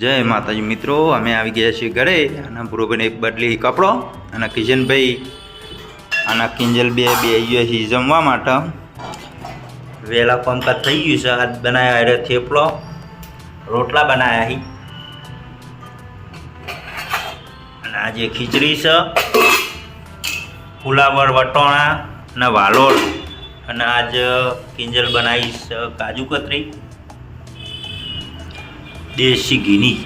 જય માતાજી મિત્રો, અમે આવી ગયા છીએ ઘરે. અને પૂરોભાઈને એક બદલી કપડો અને કિશનભાઈ અને કિંજલ બે બે ગયા છીએ જમવા માટે. વહેલા કામકાજ થઈ ગયું છે, આજ બનાવ્યા એટલે થેપલો. રોટલા બનાવ્યા હી અને આજે ખીચડી છે ફુલાવર વટોણા અને વાલોળ. અને આજ કિંજલ બનાવી છે કાજુ કતરી. દેશી ઘીની.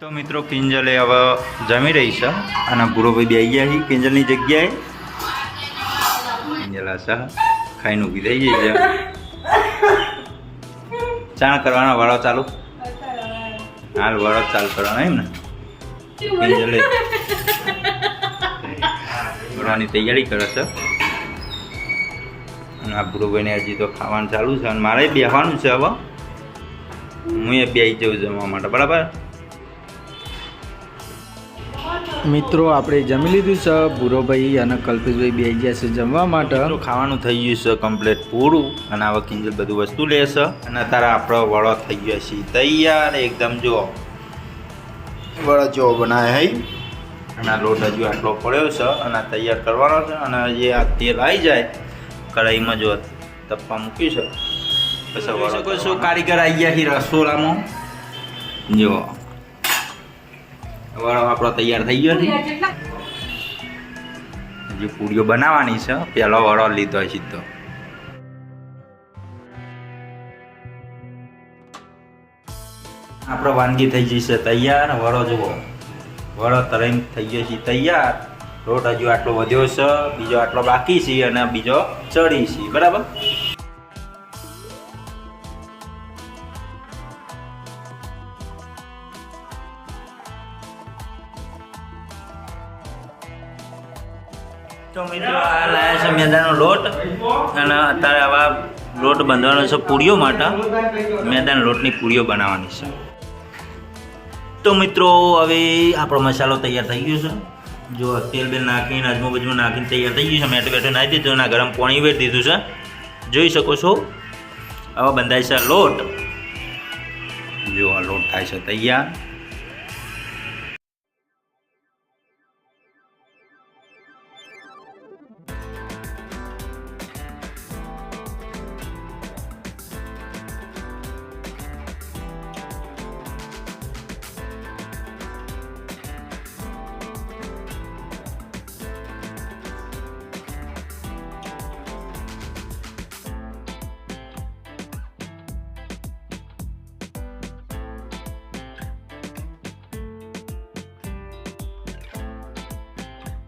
તો મિત્રો કિંજલે હવે જમી રહી છે અને ભૂરોભાઈ બે ગયા છે કિંજલની જગ્યાએ. કિંજલ આશા ખાઈને ઊભી થઈ ગઈ છે. ચાણ કરવાના વાળો ચાલુ? હાલ વાળો ચાલુ કરવાનો એમ ને? કિંજલે. વળવાની તૈયારી કરે છે. અને આ ભૂરોભાઈને હજી તો ખાવાનું ચાલુ છે અને મારે બેહવાનું છે હવે. હું એ બેસી જવું જમવા માટે બરાબર? મિત્રો આપણે જમી લીધું છે. ભૂરોભાઈ અને કલ્પેશભાઈ બે ગયા છે જમવા માટે. તો ખાવાનું થઈ ગયું છે કમ્પ્લીટ પૂરું. અને હવે કિંજલ બધું વસ્તુ લેશે અને અત્યારે આપણો વડો થઈ ગયો છે. તૈયાર એકદમ જો વડો જો બનાવે હઈ અને લોટ હજુ આટલો પડ્યો છે અને તૈયાર કરવાનો છે. અને જે આ તેલ આવી જાય કઢાઈમાં જો તપવા મૂકી છે પછી વડો શકો છો કારીગર આવી ગયા છે રસોડામાં. જો. વડો આપણો તૈયાર થઈ ગયો છે હજી પૂરીઓ બનાવવાની છે. પહેલો વડો લીધો સીધો. આપણો વાનગી થઈ જશે તૈયાર. વડો જુઓ. વડો તરણ થઈ ગયો છે તૈયાર. રોટ હજુ આટલો વધ્યો છે, બીજો આટલો બાકી છે અને બીજો ચડી છે. બરાબર? તો મિત્રો, આ લાયા છે મેદાનો લોટ અને અત્યારે આવા લોટ બાંધવાનો છે પૂરીઓ માટે. મેદાન લોટની પૂરીઓ બનાવવાની છે. તો મિત્રો, હવે આપણો મસાલો તૈયાર થઈ ગયો છે. જો તેલ બેલ નાખીને અજમો બજમો નાખીને તૈયાર થઈ ગયું છે. મેટો બેઠો નાખી દીધું અને ગરમ પાણી વેરી દીધું છે. જોઈ શકો છો. આવા બંધાય છે લોટ. જો આ લોટ થાય છે તૈયાર.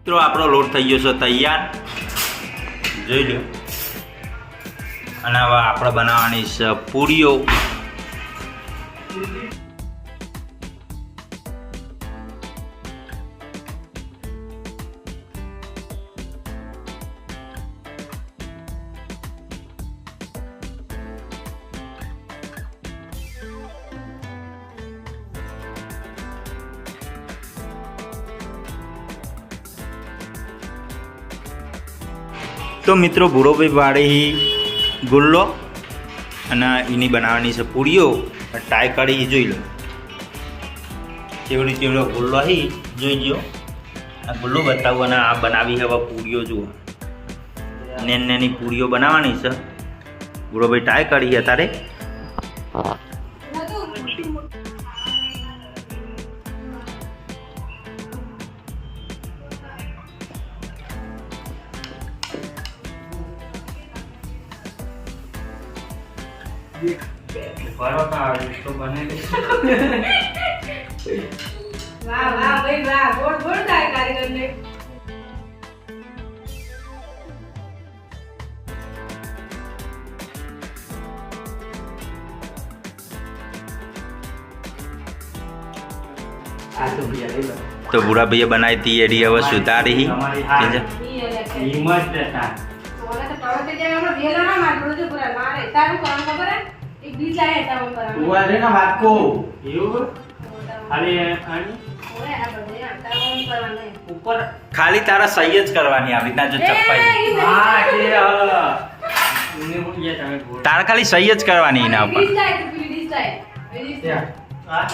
મિત્રો, આપણો લોટ થઈ ગયો છે તૈયાર. જોઈ લો. અને હવે આપણે બનાવવાની છે પૂરીઓ. તો મિત્રો ભૂરોભાઈ વાળી ગુલ્લો અને એની બનાવવાની છે પૂરીઓ. ટ્રાય કરી જોઈ લો. ચેવડી ચેવડો ગુલ્લો હી, જોઈ લો આ ગુલ્લો બતાવું અને આ બનાવી હવે પૂરીઓ જુઓ. નેન નેની પૂરીઓ બનાવવાની છે. ભૂરોભાઈ ટ્રાય કરી અત્યારે વાહ વાહ ભાઈ વાહ ગોળ ગોળ થાય કારીગરને. તો ભૂરાભાઈએ બનાવી હતી એડી હવે સુધારી. હિંમત તો તરત જ વેલો ના માર થોડું જો પૂરા મારે તારું કરવાનું ખબર હે એક બીજ લાય તારું કરવાનું ઓય આ બધે આ તારું કરવાનું નહીં. ખાલી તારા સહી જ કરવાની આવી રીતના જો ચપ્પાઈ એ, ઈ તારે ખાલી સહી જ કરવાની એના ઉપર. હા.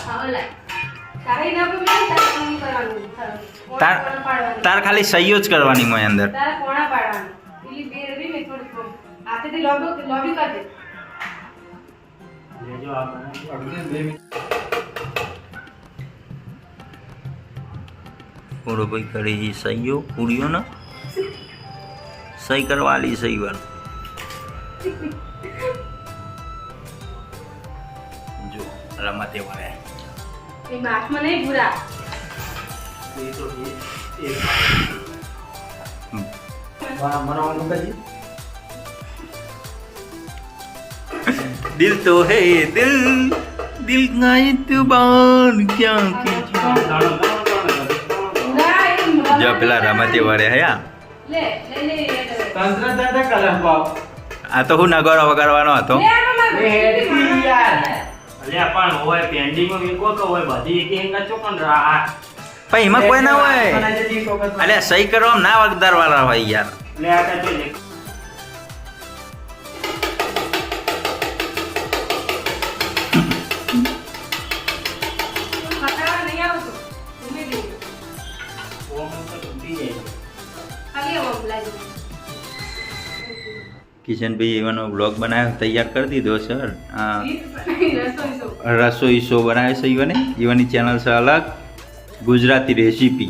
તારે ખાલી સહીઓ જ કરવાની હોય અંદર તારે કોણા પાડવાનું. आते थे लॉबी लॉबी करते ये जो आप हैं अगले और भाई करे ही सही हो? पूरी हो ना? सही करवा ली सही बार जो रमाते वाले हैं। ये में तो नहीं बुरा। ये तो ये वाह मना वालों का जी। લે, લે, લે, લે, લે. તંત્ર દાદા કલર પાવ આ તો હું દિલ દિલ હતો લે, આમાં ક્યાં એ હેડથી યાર. અલ્યા પણ હોય પેન્ડિંગમાં તો હું બધી વગાડવાનો હતો પણ એમાં કોઈ ના હોય. અલ્યા સહી કરવામાં ના વગદાર વાળા હોય યાર કિશનભાઈ એવાનો બ્લોગ બનાવ્યો તૈયાર કરી દીધો સર આ રસોઈ શો. બનાવ્યો બનાવે છે ઈવને? ઈવનની ચેનલ છે અલગ. ગુજરાતી રેસીપી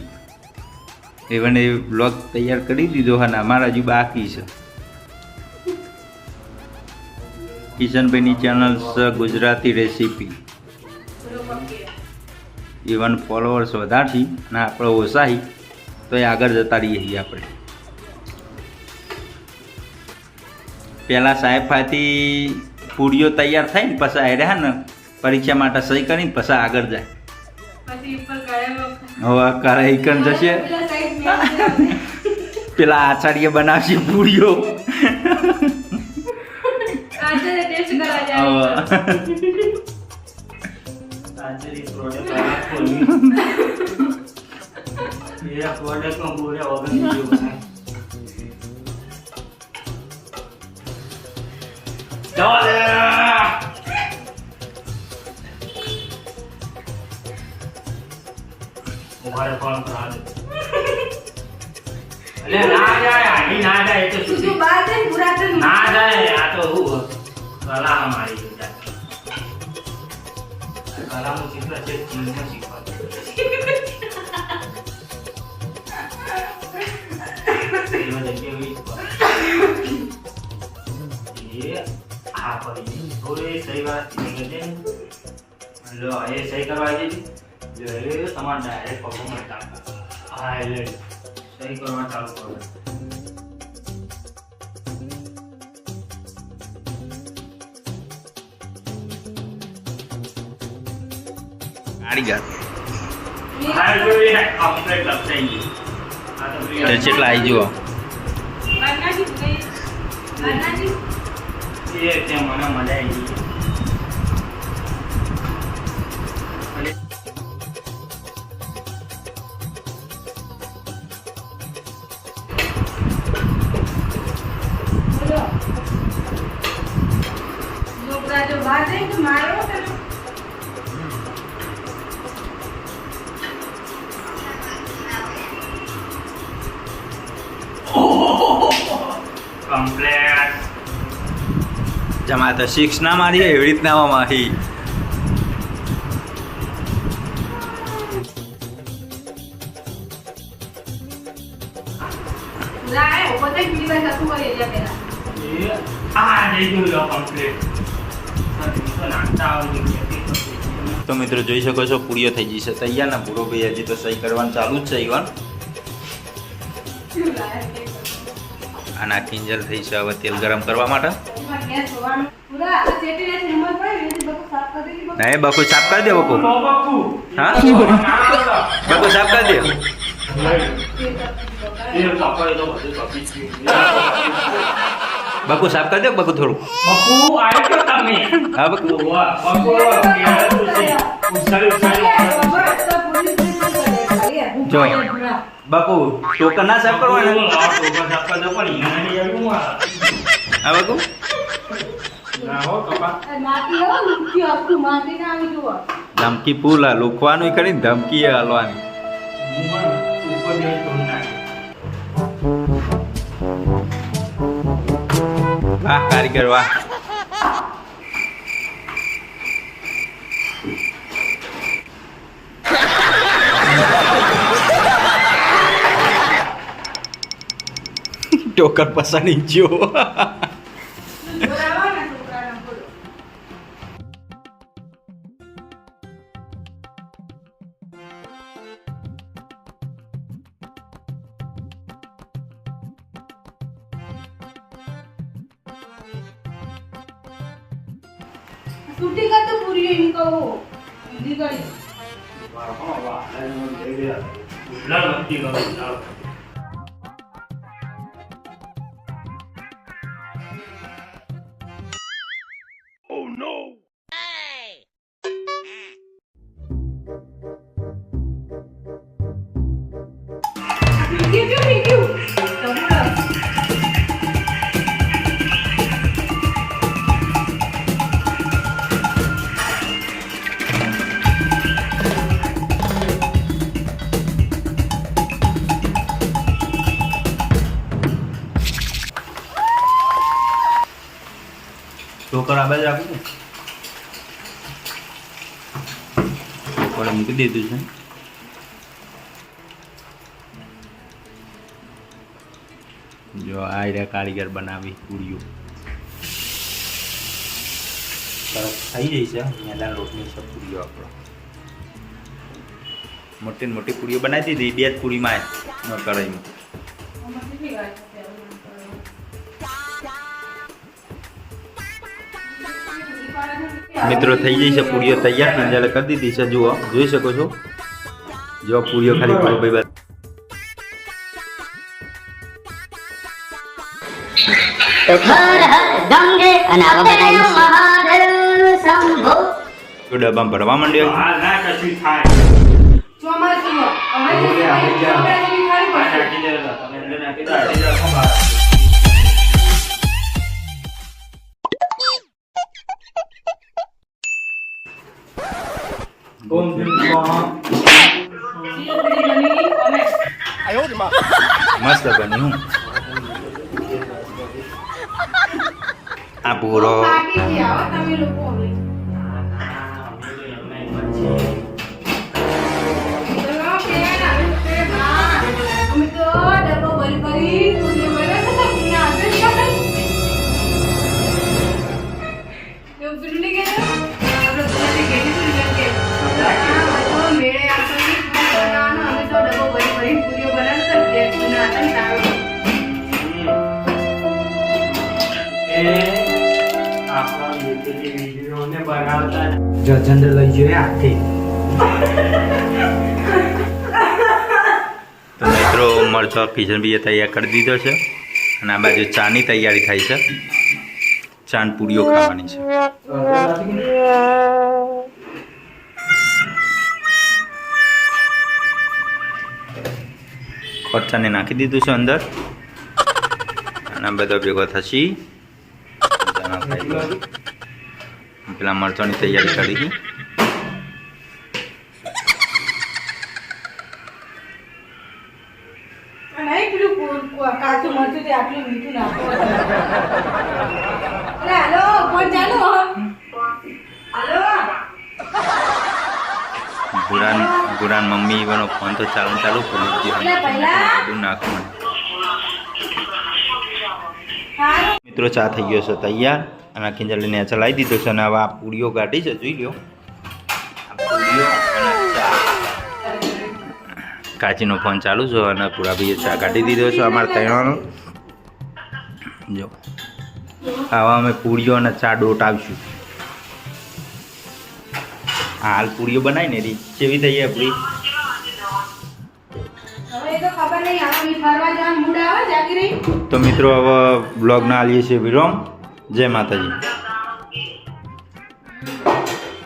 ઈવને બ્લોગ તૈયાર કરી દીધો અને અમારા હજુ બાકી છે. કિશનભાઈની ચેનલ છે Gujarati recipe even. Even followers વધારશી અને આપણે ઓછાહી તો એ આગળ જતા રહીએ છીએ આપણે. પહેલાં સાહેબ ખાતી પૂડીઓ તૈયાર થાય ને પછી હે ને પરીક્ષા માટે સહી કરીને પછી આગળ જાય. પછી ઉપર કળામાં હવે કરે ઈકન જશે. પેલા આચાર્ય બનાવશે પૂડીઓ આજે જવા દે. રહે, ફોન કરા. અલ્યા ના જાય આની ના જાય તો શું બાર દે જઈને પૂરા થઈને ના જાય આ તો હું કલા મારી કલા કલાનું ચિત્ર છે ચિહ્ન શીખવા પડી થોડી સહી વાત નીકળે લો એ સહી કરવા આવી લો એ તમારે ડાયરેક્ટ પગમાં ટાંકા હા એટલે સહી કરવા ચાલુ કરો કારીગર હા જોઈ લે કમ્પ્લીટ લપસાઈ ગયું આ તો તો જેટલા આવી જુઓ એ મને મજા આવી જમા તો સિક્સ ના મારી એવી રીતના મારી. તો મિત્રો જોઈ શકો છો પૂરીઓ થઈ જશે તૈયાર ના પૂરો ભાઈ હજી તો સહી કરવાનું ચાલુ જ છે ઈવન? આના કિંજલ થઈ છે હવે તેલ ગરમ કરવા માટે. એ બકુ સાફ કરી દે બકુ બાપુ હા? બકુ સાફ કરી દે. બકુ સાફ કરી દે. બકુ થોડું. બાપુ આવ્યો તો તમે? હા બકુ જો. બકુ ટોકન ના સાફ કરવાના? હા બાકુ ના હો કપા આ માટી હો ઊંચી આખું માટી ના આવી જુઓ ધમકી ફૂલ આ લુકવાનું કરી ધમકી એ હાલવાની હું પણ ઉપર જઈ તોડ નાખી વાહ કારીગર વાહ ટોકર પસાડી ગયો છૂટી કર તો પૂરી એમ કહું. ઊંધી કરી વાહ હો વાહ લાઈન જઈ ગયા ઉડલા નક્કી ટોકર મૂકી દીધું છે. જો આ રહ્યા કારીગર બનાવી પૂરીઓ સરસ થઈ જઈ છે. મેદાન રોટની છે પૂરીઓ આપણો. મોટી મોટી પૂરીઓ બનાવી દીધી, બે જ પૂરીમાં કઢાઈમાં મિત્રો થઈ જઈ છે પૂરીઓ તૈયાર પીંજાલે કરી દીધી છે. જુઓ જોઈ શકો છો? જો પૂરીઓ ખાલી ભાઈ ડબ્બામાં ભરવા માંડ્યો આ ના કશું થાય. ચોમાસું ઓમ ભીમ. શિવજી બની અમે આ પૂરો જજેન્દ્ર લઈ જોઈએ આખી. તો મિત્રો મરચો કિચન બીજે તૈયાર કરી દીધો છે. અને આ બાજુ ચાની તૈયારી થાય છે. ચાન પૂરીઓ ખાવાની છે. ખર્ચાને નાખી દીધું છે અંદર. અને બધો ભેગો થશી. પેલા મરચાની તૈયારી કરી ગુરાન ગુરાન મમ્મી એવાનો ફોન તો ચાલુ ચાલુ કરી એટલે નાખવાનું મિત્રો ચા થઈ ગયો છે તૈયાર. અને આ ખીંજલીને ચલાવી દીધો છે અને હવે આ પૂરીઓ કાઢી છે જોઈ ચા. કાચીનો ફોન ચાલુ છે અને પૂરા ભાઈએ ચા કાઢી દીધો છે અમારે તૈયારનો જો. આવા અમે પૂરીઓ અને ચા ડોટ આવશું હાલ પૂરીઓ બનાવીને રી કેવી થઈ આપણી પૂરી. તો મિત્રો હવે બ્લોગના આલીએ છીએ વિરામ. જય માતાજી.